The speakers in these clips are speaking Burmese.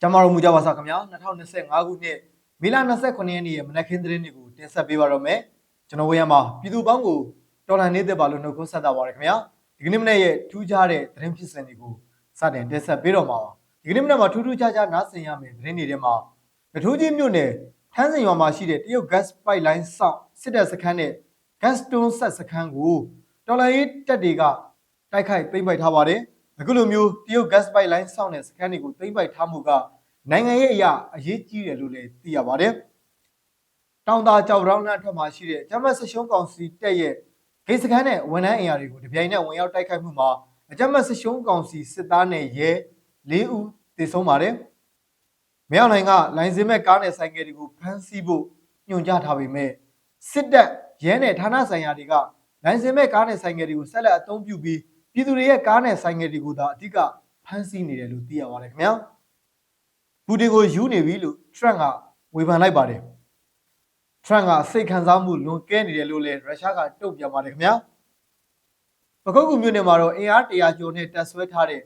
ကျမတို့မူကြပါစားခင်ဗျာ2025ခုနှစ်မေလ29ရက်နေ့ရဲ့မနက်ခင်းသတင်းတွေကိုတင်ဆက်ပေးပါတော့မယ်ကျွန်တော်ဝေယံမှာပြည်သူပေါင်းကိုတော်လှန်နေတဲ့ပါလို့နှုတ်ခွန်းဆက်တာပါရခင်ဗျာဒီကနေ့မနေ့ရဲ့ထူးခြားတဲ့သတင်းဖြစ်စဉ်တွေကိုစတင်တင်ဆက်ပေးတော့မှာပါဒီကနေ့မနေ့မှာထူးထူးခြားခြားနားဆင်ရမယ်သတင်းတွေထဲမှာနထိုးကြီးမြို့နယ်ထန်းစင်ရွာမှာရှိတဲ့တရုတ် gas pipeline စောင့်စစ်တပ်စခန်းနဲ့ gas stone ဆက်စခန်းကိုတော်လှန်ရေးတပ်တွေကတိုက်ခိုက်သိမ်းပိုက်ထားပါတယ် အခုလိုမျိုးတရုတ် gas pipeline စောင့်တဲ့စခန်းတွေကိုသိမ်းပိုက်ထားမှုကနိုင်ငံရေးအရာအရေးကြီးတယ်လို့လည်းသိရပါတယ်။တောင်သာကြောက်ရောင်းလမ်းအထက်မှာရှိတဲ့ဂျမတ်ဆရှုံးကောင်စီတက်ရဲ့ဂိတ်စခန်းနဲ့ဝန်ထမ်းအင်အားတွေကိုတပြိုင်နက်ဝင်ရောက်တိုက်ခိုက်မှုမှာအဂျမတ်ဆရှုံးကောင်စီစစ်သားနဲ့ရဲ၄ဦးသေဆုံးပါတယ်။မြောက်နိုင်ကလိုင်စင်မဲ့ကားနဲ့ဆိုင်ကယ်တွေကိုဖမ်းဆီးဖို့ညွှန်ကြားထားပေမဲ့စစ်တပ်ရဲနဲ့ဌာနဆိုင်ရာတွေကလိုင်စင်မဲ့ကားနဲ့ဆိုင်ကယ်တွေကိုဆက်လက်အသုံးပြုပြီး ပြည်သူတွေရဲ့ကားနဲ့ဆိုင်ကယ်တွေကိုသာအဓိကဖမ်းဆီးနေတယ်လို့သိရပါတယ်ခင်ဗျာ။ပူတင်ကိုယူနေပြီလို့ထရန့်ကဝေဖန်လိုက်ပါတယ်ထရန့်ကစိတ်ခံစားမှုလွန်ကဲနေတယ်လို့လည်းရုရှားကတုံ့ပြန်ပါတယ်ခင်ဗျာပကုတ်ကူမြို့နယ်မှာတော့အင်အားတရာကျော်နဲ့တပ်ဆွဲထားတဲ့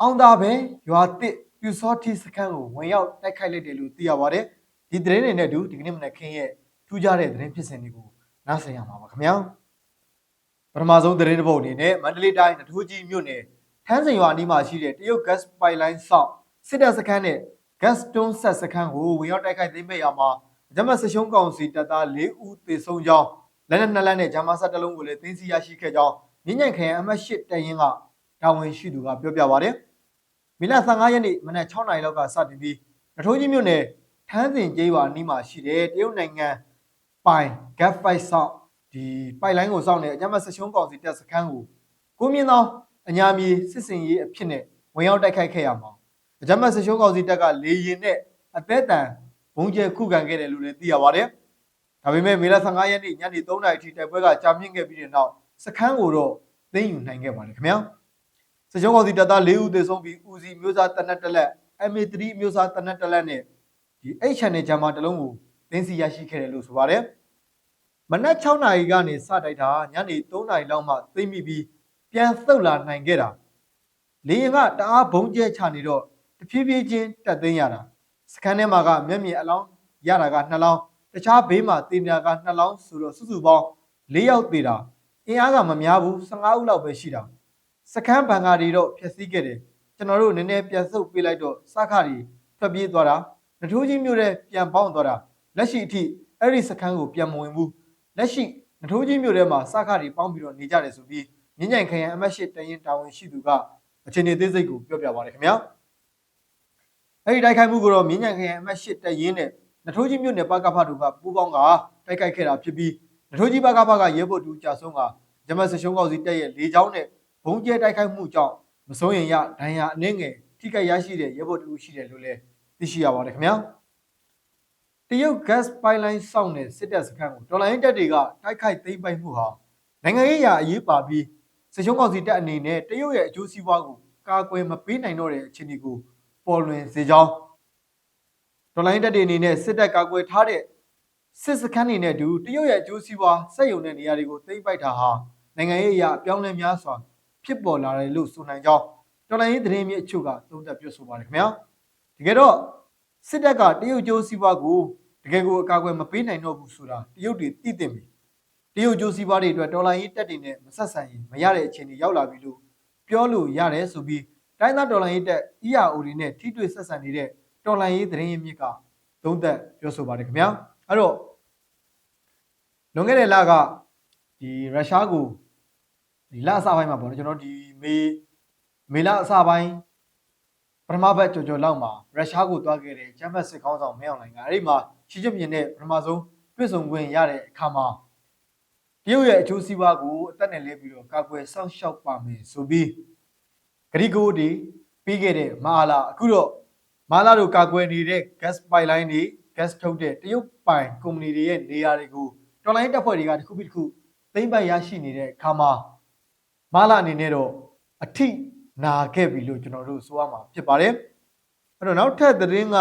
အောင်သာပဲရွာတစ်ပြူစောတိစခန်းကိုဝင်ရောက်တိုက်ခိုက်လိုက်တယ်လို့သိရပါတယ်ဒီသတင်းတွေနဲ့အတူဒီကနေ့မနက်ခင်းရဲ့ထူးခြားတဲ့သတင်းဖြစ်စဉ်တွေကိုနားဆင်ရမှာပါခင်ဗျာ ပထမဆုံးသတင်းတစ်ပုဒ်အနေနဲ့မန္တလေးတိုင်းနထိုးကြီးမြို့နယ်ထန်းစင်ရွာအနီးမှာရှိတဲ့တရုတ် gas pipeline ဆောက်စစ်တပ်စခန်းနဲ့ gas stone ဆက်စခန်းကိုဝင်ရောက်တိုက်ခိုက်သိမ်းပိုက်ရမှာဂျမတ်ဆရှုံးကောင်စီတပ်သား၄ဦးသေဆုံးကြောင်းလက်နက်နှစ်လက်နဲ့ဂျမားဆက်တစ်လုံးကိုလည်းသိမ်းဆည်းရရှိခဲ့ကြောင်းမြင်းညံခရိုင်အမှတ်၈တပ်ရင်းကတာဝန်ရှိသူကပြောပြပါတယ်။မီလ15ရက်နေ့မနက်6နာရီလောက်ကစတင်ပြီးနထိုးကြီးမြို့နယ်ထန်းစင်ကျေးရွာနီးမှာရှိတဲ့တရုတ်နိုင်ငံပိုင် gas pipe ဆောက် ဒီပိုက်လိုင်းကိုစောင့်တဲ့အဂျမတ်ဆရှုံးကောင်စီတပ်စခန်းကိုကိုမြင့်သောအညာမီစစ်စင်ရေးအဖြစ်နဲ့ဝင်ရောက်တိုက်ခိုက်ခဲ့ရမှာအကြမ်းဖက်ဆရှုံးကောင်စီတပ်ကလေရင်နဲ့အသက်တန်ဘုံကျဲခုခံခဲ့တယ်လို့လည်းသိရပါတယ်။ဒါပေမဲ့မေလ15ရက်နေ့ညနေ3နာရီထိတိုက်ပွဲကကြာမြင့်ခဲ့ပြီးတဲ့နောက်စခန်းကိုတော့သိမ်းယူနိုင်ခဲ့ပါတယ်ခင်ဗျာ။ဆရှုံးကောင်စီတပ်သား၄ဦးသေဆုံးပြီးဦးစီမျိုးစားတနက်တလက် MA3 မျိုးစားတနက်တလက်နဲ့ဒီ H channel ဂျာမာတစ်လုံးကိုသိမ်းဆီးရရှိခဲ့တယ်လို့ဆိုပါတယ်။ မနက်6နာရီကနေစတိုက်တာညနေ3နာရီလောက်မှသိမ်းမိပြီးပြန်သုတ်လာနိုင်ခဲ့တာ။လေရင်ကတအားဘုံကျဲချနေတော့တဖြည်းဖြည်းချင်းတက်သိမ်းရတာစခန်းထဲမှာကမျက်မြင်အလောင်းရတာက2လောင်းတခြားဘေးမှာတင်ပြက2လောင်းဆိုတော့စုစုပေါင်း၄ယောက်သေးတာအင်အားကမများဘူး15ဦးလောက်ပဲရှိတာစခန်းဘန်ကာတွေတော့ဖျက်ဆီးခဲ့တယ်ကျွန်တော်တို့နည်းနည်းပြန်ဆုပ်ပေးလိုက်တော့စခါတွေထွက်ပြေးသွားတာနထိုးကြီးမြို့ထဲပြန်ပေါင်းသွားတာလက်ရှိအထိအဲ့ဒီစခန်းကိုပြန်မဝင်ဘူး လက်ရှိနထိုးကြီးမြို့ထဲမှာစခါတွေပေါင်းပြီးတော့နေကြတယ်ဆိုပြီးမြင်းကြိုင်ခရိုင်အမတ်ရှိတရင်တာဝန်ရှိသူကအခြေအနေသေးစိတ်ကိုပြောပြပါတယ်ခင်ဗျာအဲ့ဒီတိုက်ခိုက်မှုကိုတော့မြင်းညံခရိုင်အမှတ်၈တပ်ရင်းနဲ့နထိုးကြီးမြို့နယ်ပကဖတို့ကပူးပေါင်းကတိုက်ခိုက်ခဲ့တာဖြစ်ပြီးနထိုးကြီးပကဖကရဲဘော်တူကြာဆုံးကဂျမတ်ဆရှုံးကောက်စီတပ်ရဲ့လေကြောင်းနဲ့ဘုံကျဲတိုက်ခိုက်မှုကြောင့်မစိုးရင်ရဒဏ်ရာအနှင်းငယ်ထိခိုက်ရရှိတဲ့ရဲဘော်တူရှိတယ်လို့လည်းသိရှိရပါတယ်ခင်ဗျာတ ရုတ် gas pipeline စောင့်တဲ့စစ်တပ်စခန်းကိုတော်လိုင်းတပ်တွေကတိုက်ခိုက်သိမ်းပိုက်မှုဟာနိုင်ငံရေးအရာအရေးပါပြီးစရှုံးကောက်စီတပ်အနေနဲ့တရုတ်ရဲ့အကျိုးစီးပွားကိုကာကွယ်မပေးနိုင်တော့တဲ့အခြေအနေကိုပေါ်လွင်စေကြောင်းဒေါ်လာရင်းတက်တွေအနေနဲ့စစ်တပ်ကာကွယ်ထားတဲ့စစ်စခန်းတွေနဲ့အတူတရုတ်ရဲ့အကျိုးစီးပွားစက်ရုံတဲ့နေရာတွေကိုသိမ်းပိုက်တာဟာနိုင်ငံရေးအရာအပြောင်းလဲများစွာဖြစ်ပေါ်လာတယ်လို့ဆိုနိုင်ကြောင်းဒေါ်လာရင်းသတင်းမြေအချို့ကသုံးသပ်ပြောဆိုပါတယ်ခင်ဗျာတကယ်တော့စစ်တပ်ကတရုတ်အကျိုးစီးပွားကို တကယ်ကိုအကာအကွယ်မပေးနိုင်တော့ဘူးဆိုတာတရုတ်တွေသိသိပြီတရုတ်ကျိုးစီးပွားတွေအတွက်ဒေါ်လာရင်းတက်တွေနဲ့မဆက်ဆံရင်မရတဲ့အခြေအနေရောက်လာပြီလို့ပြောလို့ရတယ်ဆိုပြီးတိုင်းသားဒေါ်လာရေးတက် ERO တွေနဲ့ထိတွေ့ဆက်ဆံနေတဲ့ဒေါ်လာရေးသတင်းရင်းမြစ်ကသုံးသက်ပြောဆိုပါတယ်ခင်ဗျာအဲ့တော့လွန်ခဲ့တဲ့လကဒီရုရှားကိုဒီလအစပိုင်းမှာပေါ့နော်ကျွန်တော်ဒီမေမေလအစပိုင်း ပထမဘက်ကြော်ကြော်လောက်မှာရုရှားကိုတွားခဲ့တဲ့ဂျမတ်စစ်ကောင်းဆောင်မင်းအောင်လှိုင်ကအဲ့ဒီမှာရှီကျင်းမြင်တဲ့ပထမဆုံးတွေ့ဆုံခွင့်ရတဲ့အခါမှာတရုတ်ရဲ့အကျိုးစီးပွားကိုအသက်နဲ့လဲပြီးတော့ကာကွယ်စောင့်ရှောက်ပါမယ်ဆိုပြီးဂရီကိုဒီပြီးခဲ့တဲ့မာလာအခုတော့မာလာတို့ကာကွယ်နေတဲ့ gas pipeline တွေ gas ထုတ်တဲ့တရုတ်ပိုင်ကုမ္ပဏီတွေရဲ့နေရာတွေကိုတော်လိုင်းတပ်ဖွဲ့တွေကတစ်ခုပြီးတစ်ခုသိမ်းပိုက်ရရှိနေတဲ့အခါမှာမာလာအနေနဲ့တော့အထိ နာခဲ့ပြီလို့ကျွန်တော်တို့ဆိုရမှာဖြစ်ပါတယ်အဲ့တော့နောက်ထပ်သတင်းက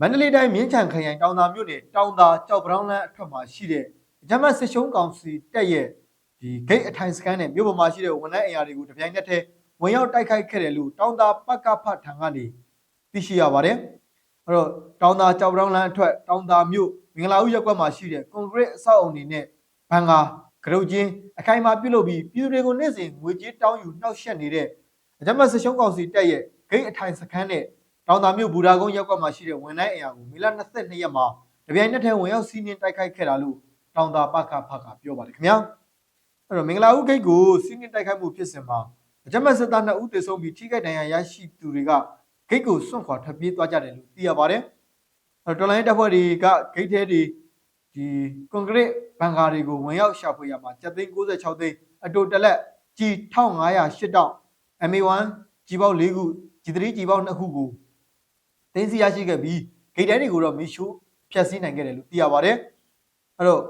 မန္တလေးတိုင်းမြင်းချံခရိုင်တောင်သာမြို့နယ်တောင်သာကြောက်ပရောင်းလန်းအထက်မှာရှိတဲ့အကြမ်းဖက်စစ်ရှုံးကောင်စီတက်ရဲ့ဒီ gate အထိုင်စကန်နဲ့မြို့ပေါ်မှာရှိတဲ့ဝန်ထမ်းအင်အားတွေကိုတပြိုင်နက်တည်းဝင်ရောက်တိုက်ခိုက်ခဲ့တယ်လို့တောင်သာပကဖထံကနေသိရှိရပါတယ်အဲ့တော့တောင်သာကြောက်ပြောင်းလန်းအထွက်တောင်သာမြို့မင်္ဂလာဦးရပ်ကွက်မှာရှိတဲ့ကွန်ကရစ်အဆောက်အုံတွေနဲ့ဘန်ကာ ကရုတ်ချင်းအခိုင်အမာပြုလုပ်ပြီးပြည်သူတွေကိုနေ့စဉ်ငွေကြေးတောင်းယူနှောက်ယှက်နေတဲ့အကြမ်းဖက်ဆရှုံးကောင်စီတက်ရဲ့ဂိတ်အထိုင်စခန်းနဲ့တောင်သာမြို့ဘူရာကုန်းရပ်ကွက်မှာရှိတဲ့ဝန်ထမ်းအင်အားကိုမေလ22ရက်မှာတပြိုင်နက်တည်းဝင်ရောက်စီးနင်းတိုက်ခိုက်ခဲ့တာလို့တောင်သာပကဖကပြောပါတယ်ခင်ဗျာအဲ့တော့မင်္ဂလာဦးဂိတ်ကိုစီးနင်းတိုက်ခိုက်မှုဖြစ်စဉ်မှာအကြမ်းဖက်စစ်သား2ဦးသေဆုံးပြီးထိခိုက်ဒဏ်ရာရရှိသူတွေကဂိတ်ကိုစွန့်ခွာထွက်ပြေးသွားကြတယ်လို့သိရပါတယ်အဲ့တော့တော်လိုင်းတပ်ဖွဲ့တွေကဂိတ်ထဲတွေ ဒီကွန်ကရစ်ဘန်ကာတွေကိုဝင်ရောက်ရှာဖွေရမှာ7သိန်း66သိန်းအတိုတက်လက်ကြီး1508တောင် MA1 ကြီးပေါက်၄ခု G3 ကြီးပေါက်2ခုကိုတင်းစီရရှိခဲ့ပြီးဂိတ်တဲတွေကိုတော့မီရှိုးဖျက်ဆီးနိုင်ခဲ့တယ်လို့သိရပါတယ်အဲ့တော့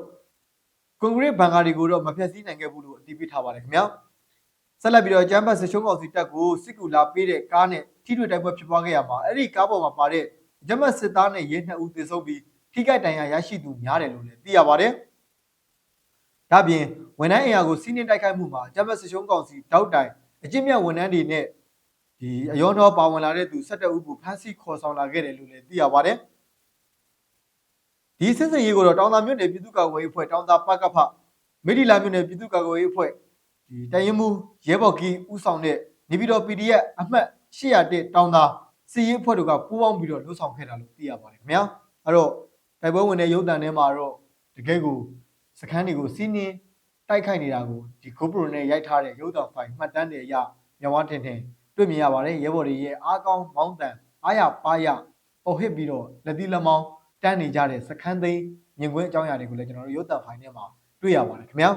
ကွန်ကရစ်ဘန်ကာတွေကိုတော့မဖျက်ဆီးနိုင်ခဲ့ဘူးလို့အတည်ပြုထားပါတယ်ခင်ဗျာဆက်လက်ပြီးတော့ကျမ်းပတ်ဆချုံးကောင်စီတပ်ကိုစစ်ကူလာပေးတဲ့ကားနဲ့ထိတွေ့တိုက်ပွဲဖြစ်ပွားခဲ့ရမှာအဲ့ဒီကားပေါ်မှာပါတဲ့ကျမ်းပတ်စစ်သားနဲ့ရဲနှစ်ဦးသေဆုံးပြီး ထိခိုက်ဒဏ်ရာရရှိသူများတယ်လို့လည်းသိရပါတယ်ဒါပြင်ဝန်ထမ်းအင်အားကိုစီးနင်းတိုက်ခိုက်မှုမှာကျမ်းပတ်ဆချုံးကောင်စီတောက်တိုင်အကျင့်မြတ်ဝန်ထမ်းတွေနဲ့ဒီအယောတော်ပါဝင်လာတဲ့သူ17ဦးကိုဖမ်းဆီးခေါ်ဆောင်လာခဲ့တယ်လို့လည်းသိရပါတယ်ဒီစစ်စင်ရေးကိုတော့တောင်သာမြို့နယ်ပြည်သူ့ကာကွယ်ရေးအဖွဲ့တောင်သာပကဖမိဒီလာမြို့နယ်ပြည်သူ့ကာကွယ်ရေးအဖွဲ့ဒီတရင်မှုရဲဘော်ကီဦးဆောင်တဲ့နေပြည်တော် PDF အမှတ်801တောင်သာစီရေးအဖွဲ့တို့ကပူးပေါင်းပြီးတော့လှုပ်ဆောင်ခဲ့တာလို့သိရပါတယ်ခင်ဗျာအဲ့တော့ တိုက်ပွဲဝင်တဲ့ရုပ်တံထဲမှာတော့တကယ်ကိုစခန်းတွေကိုစီးနင်းတိုက်ခိုက်နေတာကိုဒီ GoPro နဲ့ရိုက်ထားတဲ့ရုပ်တံဖိုင်မှတ်တမ်းတွေအရမြဝထင်ထင်တွေ့မြင်ရပါတယ်ရဲဘော်တွေရဲ့အားကောင်းမောင်းတန်အားရပါရပေါ်ဟစ်ပြီးတော့လက်သီးလက်မောင်းတန်းနေကြတဲ့စခန်းသိမ်းမြင်ကွင်းအကြောင်းအရာတွေကိုလည်းကျွန်တော်တို့ရုပ်တံဖိုင်ထဲမှာတွေ့ရပါတယ်ခင်ဗျာ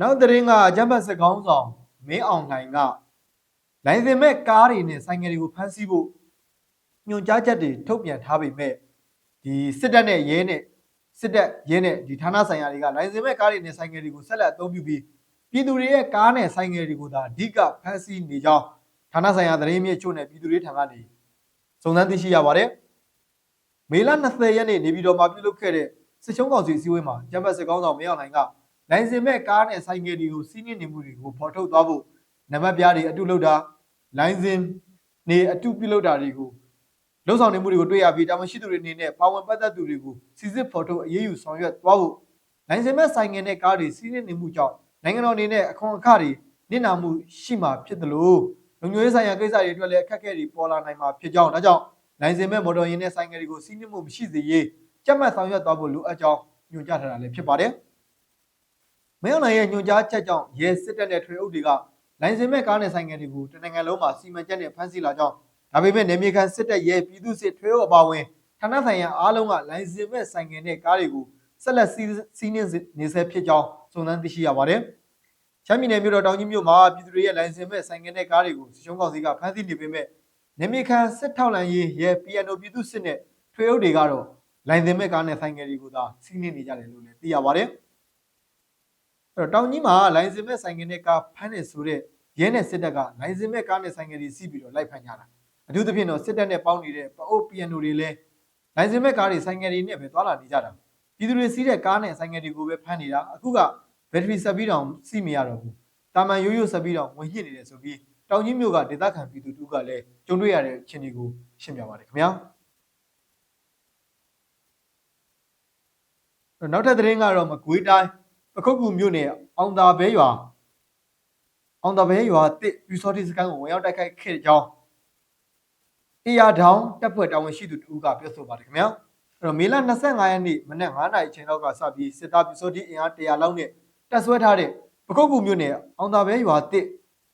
နောက်တဲ့ရင်ကအကြမ်းဖက်စစ်ကောင်းဆောင်မင်းအောင်လှိုင်ကလိုင်စင်မဲ့ကားတွေနဲ့ဆိုင်ငယ်တွေကိုဖမ်းဆီးဖို့ ညွှန်ကြားချက်တွေထုတ်ပြန်ထားပေမဲ့ဒီစစ်တပ်နဲ့ရဲနဲ့စစ်တပ်ရဲနဲ့ဒီဌာနဆိုင်ရာတွေကလိုင်စင်မဲ့ကားတွေနဲ့ဆိုင်ငယ်တွေကိုဆက်လက်အသုံးပြုပြီးပြည်သူတွေရဲ့ကားနဲ့ဆိုင်ငယ်တွေကိုသာအဓိကဖမ်းဆီးနေကြောင်းဌာနဆိုင်ရာသတင်းမြစ်ချို့နဲ့ပြည်သူတွေထံကနေစုံစမ်းသိရှိရပါတယ်။မေလ20ရက်နေ့နေပြည်တော်မှာပြုလုပ်ခဲ့တဲ့စစ်ချုံးကောင်စီအစည်းအဝေးမှာကျမ်းပတ်စစ်ကောင်းဆောင်မင်းအောင်လှိုင်ကလိုင်စင်မဲ့ကားနဲ့ဆိုင်ငယ်တွေကိုစီးနင်းနေမှုတွေကိုဖော်ထုတ်သွားဖို့နံပါတ်ပြားတွေအတုလုပ်တာလိုင်စင်နေအတုပြုလုပ်တာတွေကို လှုပ်ဆောင်နေမှုတွေကိုတွေ့ရပြီးတာဝန်ရှိသူတွေအနေနဲ့ပါဝင်ပတ်သက်သူတွေကိုစီစစ်ဖော်ထုတ်အရေးယူဆောင်ရွက်သွားဖို့လိုင်စင်မဲ့ဆိုင်ငယ်နဲ့ကားတွေစီးနင်းနေမှုကြောင့်နိုင်ငံတော်အနေနဲ့အခွန်အခတွေနစ်နာမှုရှိမှာဖြစ်တယ်လို့လုံခြုံရေးဆိုင်ရာကိစ္စတွေအတွက်လည်းအခက်အခဲတွေပေါ်လာနိုင်မှာဖြစ်ကြောင်းဒါကြောင့်လိုင်စင်မဲ့မော်တော်ယာဉ်နဲ့ဆိုင်ငယ်တွေကိုစီးနင်းမှုမရှိစေရေးကြက်မှတ်ဆောင်ရွက်သွားဖို့လိုအပ်ကြောင်းညွှန်ကြားထားတာလည်းဖြစ်ပါတယ်။မင်းအောင်လှိုင်ရဲ့ညွှန်ကြားချက်ကြောင့်ရဲစစ်တပ်နဲ့ထွေအုပ်တွေကလိုင်စင်မဲ့ကားနဲ့ဆိုင်ငယ်တွေကိုတနင်္ဂနွေလုံးမှာစီမံချက်နဲ့ဖမ်းဆီးလာကြောင်း ဒါပေမဲ့နေမြေခံစစ်တပ်ရဲပြည်သူစစ်ထွေအုပ်အပါအဝင်ဌာနဆိုင်ရာအားလုံးကလိုင်စင်မဲ့ဆိုင်ငယ်နဲ့ကားတွေကိုဆက်လက်စီးနင်းနေဆဲဖြစ်ကြောင်းစုံစမ်းသိရှိရပါတယ်။ချမ်းပြည်နယ်မြို့တော်တောင်ကြီးမြို့မှာပြည်သူတွေရဲ့လိုင်စင်မဲ့ဆိုင်ငယ်နဲ့ကားတွေကိုစစ်ရှုံးကောင်စီကဖမ်းဆီးနေပေမဲ့နေမြေခံစစ်ထောက်လန်ရေးရဲ PNO ပြည်သူစစ်နဲ့ထွေအုပ်တွေကတော့လိုင်စင်မဲ့ကားနဲ့ဆိုင်ငယ်တွေကိုသာစီးနင်းနေကြတယ်လို့လည်းသိရပါတယ်။အဲ့တော့တောင်ကြီးမှာလိုင်စင်မဲ့ဆိုင်ငယ်နဲ့ကားဖမ်းနေဆိုတဲ့ရဲနဲ့စစ်တပ်ကလိုင်စင်မဲ့ကားနဲ့ဆိုင်ငယ်တွေစီးပြီးတော့လိုက်ဖမ်းကြတာ အထူးသဖြင့်တော့စစ်တပ်နဲ့ပေါင်းနေတဲ့ပအိုး PNO တွေလည်းလိုင်စင်မဲ့ကားတွေဆိုင်ငယ်တွေနဲ့ပဲသွားလာနေကြတာပြည်သူတွေစီးတဲ့ကားနဲ့ဆိုင်ငယ်တွေကိုပဲဖမ်းနေတာအခုကဘက်ထရီဆက်ပြီးတော့စီးမရတော့ဘူးတာမန်ရိုးရိုးဆက်ပြီးတော့ဝင်ညစ်နေတယ်ဆိုပြီးတောင်ကြီးမြို့ကဒေသခံပြည်သူတူကလည်းကြုံတွေ့ရတဲ့အခြေအနေကိုရှင်းပြပါတယ်ခင်ဗျာနောက်ထပ်သတင်းကတော့မကွေးတိုင်းပခုတ်ကူမြို့နယ်အောင်သာဘဲရွာအောင်သာဘဲရွာတစ်ပြူစောတိစကန်ကိုဝင်ရောက်တိုက်ခိုက်ခဲ့ကြောင်း အေယာဒေါင်းတပ်ဖွဲ့တာဝန်ရှိသူတူကပြောဆိုပါတယ်ခင်ဗျာအဲ့တော့မေလ25ရက်နေ့မနက်9:00နာရီချိန်လောက်ကစပြီးစစ်သားပြူစောတိအင်အား100လောက်နဲ့တပ်ဆွဲထားတဲ့ပခုတ်ကူမြို့နယ်အောင်သာဘဲရွာတစ်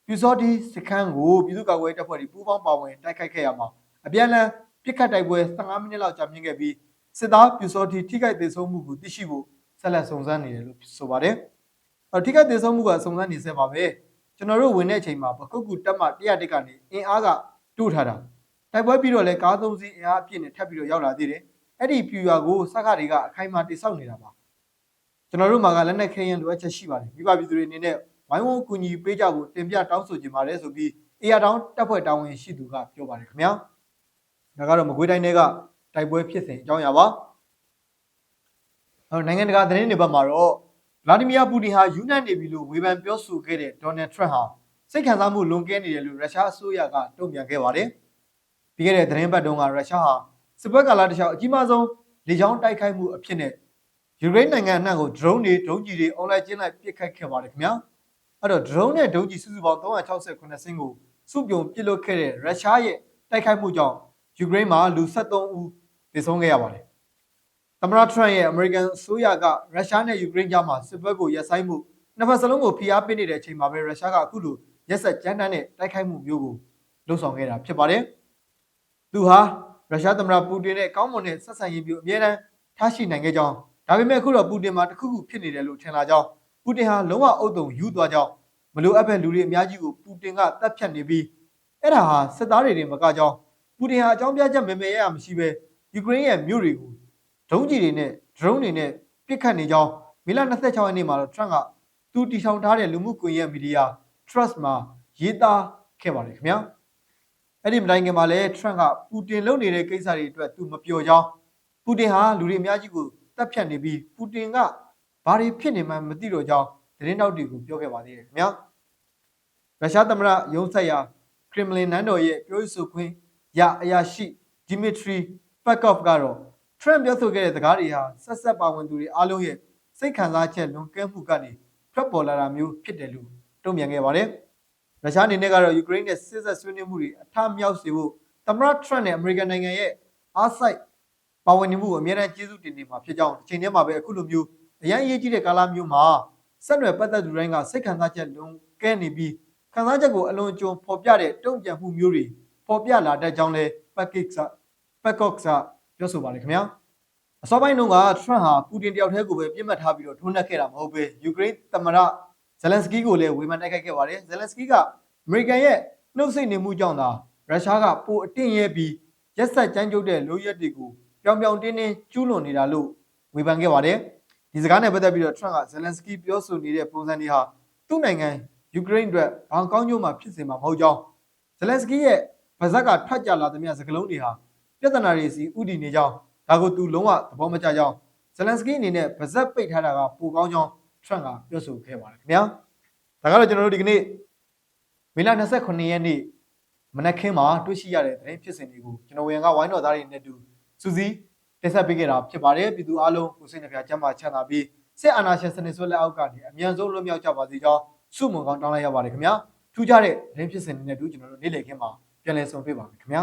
ပြူစောတိစခန်းကိုပြည်သူ့ကာကွယ်တပ်ဖွဲ့တွေပူးပေါင်းပါဝင်တိုက်ခိုက်ခဲ့ရမှာအပြန်အလှန်ပစ်ခတ်တိုက်ပွဲ15မိနစ်လောက်ကြာမြင့်ခဲ့ပြီးစစ်သားပြူစောတိထိခိုက်ဒေဆုံးမှုကိုသိရှိဖို့ဆက်လက်စုံစမ်းနေတယ်လို့ဆိုပါတယ်။အော်ထိခိုက်ဒေဆုံးမှုကစုံစမ်းနေဆဲပါပဲ။ကျွန်တော်တို့ဝင်တဲ့အချိန်မှာပခုတ်ကူတက်မှ101ကနေအင်အားကတိုးထားတာ။ တိုက်ပွဲပြီးတော့လည်းကားသုံးစီးအင်အားအပြည့်နဲ့ထပ်ပြီးတော့ရောက်လာသေးတယ်။အဲ့ဒီပြူရွာကိုစကားတွေကအခိုင်အမာတိစောက်နေတာပါ။ကျွန်တော်တို့မှာကလက်နက်ခဲယမ်းလိုအပ်ချက်ရှိပါတယ်။မိဘပြည်သူတွေအနေနဲ့ဝိုင်းဝန်းကူညီပေးကြဖို့တင်ပြတောင်းဆိုကြပါတယ်ဆိုပြီးအေယာတောင်းတပ်ဖွဲ့တာဝန်ရှိသူကပြောပါတယ်ခင်ဗျာ။ဒါကတော့မကွေးတိုင်းတွေကတိုက်ပွဲဖြစ်စဉ်အကြောင်းအရာပါ။ဟောနိုင်ငံတကာသတင်းတွေဘက်မှာတော့ဗလာဒီမီယာပူတင်ဟာယူနန်နေပြီလို့ဝေဖန်ပြောဆိုခဲ့တဲ့ဒေါ်နယ်ထရန့်ဟာစိတ်ခံစားမှုလွန်ကဲနေတယ်လို့ရုရှားအစိုးရကတုံ့ပြန်ခဲ့ပါတယ်။ ပြီးခဲ့တဲ့သတင်းပတ်တုန်းကရုရှားဟာစစ်ပွဲကာလတစ်လျှောက်အကြီးမားဆုံးလေကြောင်းတိုက်ခိုက်မှုအဖြစ်နဲ့ယူကရိန်းနိုင်ငံအနှံ့ကို drone တွေဒုံးကျည်တွေ online ကျင်းလိုက်ပစ်ခတ်ခဲ့ပါတယ်ခင်ဗျာ။အဲ့တော့ drone နဲ့ဒုံးကျည်စုစုပေါင်း368စင်းကိုစုပြုံပစ်လွတ်ခဲ့တဲ့ရုရှားရဲ့တိုက်ခိုက်မှုကြောင့်ယူကရိန်းမှာလူ73ဦးသေဆုံးခဲ့ရပါတယ်။သမ္မတထရန့်ရဲ့အမေရိကန်အစိုးရကရုရှားနဲ့ယူကရိန်းကြားမှာစစ်ပွဲကိုရပ်ဆိုင်းမှုနှစ်ဖက်စလုံးကိုဖိအားပေးနေတဲ့အချိန်မှာပဲရုရှားကအခုလိုရက်ဆက်ကြမ်းတမ်းတဲ့တိုက်ခိုက်မှုမျိုးကိုလှုံ့ဆော်ခဲ့တာဖြစ်ပါတယ်။ သူဟာရုရှားသမ္မတပူတင်နဲ့ကောင်းမွန်တဲ့ဆက်ဆံရေးမျိုးအမြဲတမ်းထားရှိနိုင်ခဲ့ကြောင်းဒါပေမဲ့အခုတော့ပူတင်မှာတခုခုဖြစ်နေတယ်လို့ထင်လာကြောင်းပူတင်ဟာလုံးဝအုပ်တုံယူသွားကြောင်းမလိုအပ်တဲ့လူတွေအများကြီးကိုပူတင်ကတပ်ဖြတ်နေပြီးအဲ့ဒါဟာစစ်သားတွေတွေမကကြောင်းပူတင်ဟာအကြောင်းပြချက်မေမေရရမရှိပဲယူကရိန်းရဲ့မြို့တွေကိုဒုံးကျည်တွေနဲ့ drone တွေနဲ့ပစ်ခတ်နေကြောင်းမေလ26ရက်နေ့မှာတော့ Trump ကသူတီထောင်ထားတဲ့လူမှုကွန်ရက်မီဒီယာ Trust မှာရေးသားခဲ့ပါတယ်ခင်ဗျာ အဲ့ဒီမတိုင်ခင်မှာလည်း Trump ကပူတင်လုပ်နေတဲ့ကိစ္စတွေအတွက်သူမပျော်ကြောင်းပူတင်ဟာလူတွေအများကြီးကိုတပ်ဖြတ်နေပြီးပူတင်ကဘာတွေဖြစ်နေမှန်းမသိတော့ကြောင်းသတင်းတောက်တွေကိုပြောခဲ့ပါသေးတယ်ခင်ဗျာရုရှားသမ္မတရုံးဆက်ရာခရမလင်နန်းတော်ရဲ့ပြောဆိုခွင့်ရအရာရှိဒီမီထရီပက်ကော့ဖ်ကတော့ Trump ပြောဆိုခဲ့တဲ့စကားတွေဟာဆက်ဆက်ပါဝင်သူတွေအားလုံးရဲ့စိတ်ခံစားချက်လွန်ကဲမှုကနေထွက်ပေါ်လာတာမျိုးဖြစ်တယ်လို့တုံ့ပြန်ခဲ့ပါတယ်။ ရုရှားအနေနဲ့ကတော့ယူကရိန်းနဲ့စစ်ဆက်ဆွေးနွေးမှုတွေအထမြောက်စေဖို့သမ္မတ Trump နဲ့အမေရိကန်နိုင်ငံရဲ့အားစိုက်ပါဝင်နေမှုကိုအများအားကျေးဇူးတင်နေမှာဖြစ်ကြောင်းအချိန်တည်းမှာပဲအခုလိုမျိုးအရန်အရေးကြီးတဲ့ကာလမျိုးမှာဆက်နွယ်ပတ်သက်သူတိုင်းကစိတ်ခံစားချက်လွန်ကဲနေပြီးခံစားချက်ကိုအလွန်ကြုံပေါ်ပြတဲ့တုံ့ပြန်မှုမျိုးတွေပေါ်ပြလာတတ်ကြောင်းလဲ Package ပက်ကော့ကပြောဆိုပါတယ်ခင်ဗျာအစောပိုင်းတုန်းကထရန့်ဟာပူတင်တယောက်တည်းကိုပဲပြစ်မှတ်ထားပြီးတော့ထိုးနှက်ခဲ့တာမဟုတ်ပဲယူကရိန်းသမ္မတ ဇယ်လန်စကီကိုလည်းဝေဖန်တိုက်ခိုက်ခဲ့ပါတယ်ဇယ်လန်စကီကအမေရိကန်ရဲ့နှုတ်ဆက်နေမှုကြောင့်သာရုရှားကပိုအတင်းရဲပြီးရက်ဆက်ကြမ်းကြုတ်တဲ့လိုရက်တွေကိုပြောင်ပြောင်တင်းတင်းကျူးလွန်နေတာလို့ဝေဖန်ခဲ့ပါတယ်ဒီစကားနဲ့ပတ်သက်ပြီးတော့ထရန့်ကဇယ်လန်စကီပြောဆိုနေတဲ့ပုံစံတွေဟာသူ့နိုင်ငံယူကရိန်းအတွက်ဘာကောင်းကျိုးမှဖြစ်စေမှာမဟုတ်ကြောင်းဇယ်လန်စကီရဲ့ဗဇက်ကထွက်ကြလာသမျှစကားလုံးတွေဟာပြဿနာတွေစီဥတည်နေကြောင်းဒါကိုသူလုံးဝသဘောမကျကြောင်းဇလန်စကီအနေနဲ့ဗဇက်ပိတ်ထားတာကပိုကောင်းကြောင်း ထရန့်ကပြောဆိုခဲ့ပါတယ်ခင်ဗျာဒါကတော့ကျွန်တော်တို့ဒီကနေ့မေလ29ရက်နေ့မနက်ခင်းမှာတွေ့ရှိရတဲ့သတင်းဖြစ်စဉ်တွေကိုကျွန်တော်ဝင်ကဝိုင်းတော်သားတွေနဲ့တူစူးစီးတင်ဆက်ပေးခဲ့တာဖြစ်ပါတယ်ပြည်သူအားလုံးကိုစိတ်နှပြချမ်းသာချမ်းသာပြီးစစ်အာဏာရှင်စနစ်ဆွဲလက်အောက်ကနေအမြန်ဆုံးလွတ်မြောက်ကြပါစေကြောင်းဆုမွန်ကောင်းတောင်းလိုက်ရပါတယ်ခင်ဗျာထူးခြားတဲ့သတင်းဖြစ်စဉ်တွေနဲ့တူကျွန်တော်တို့နေ့လည်ခင်းမှာပြန်လည်ဆုံတွေ့ပါမယ်ခင်ဗျာ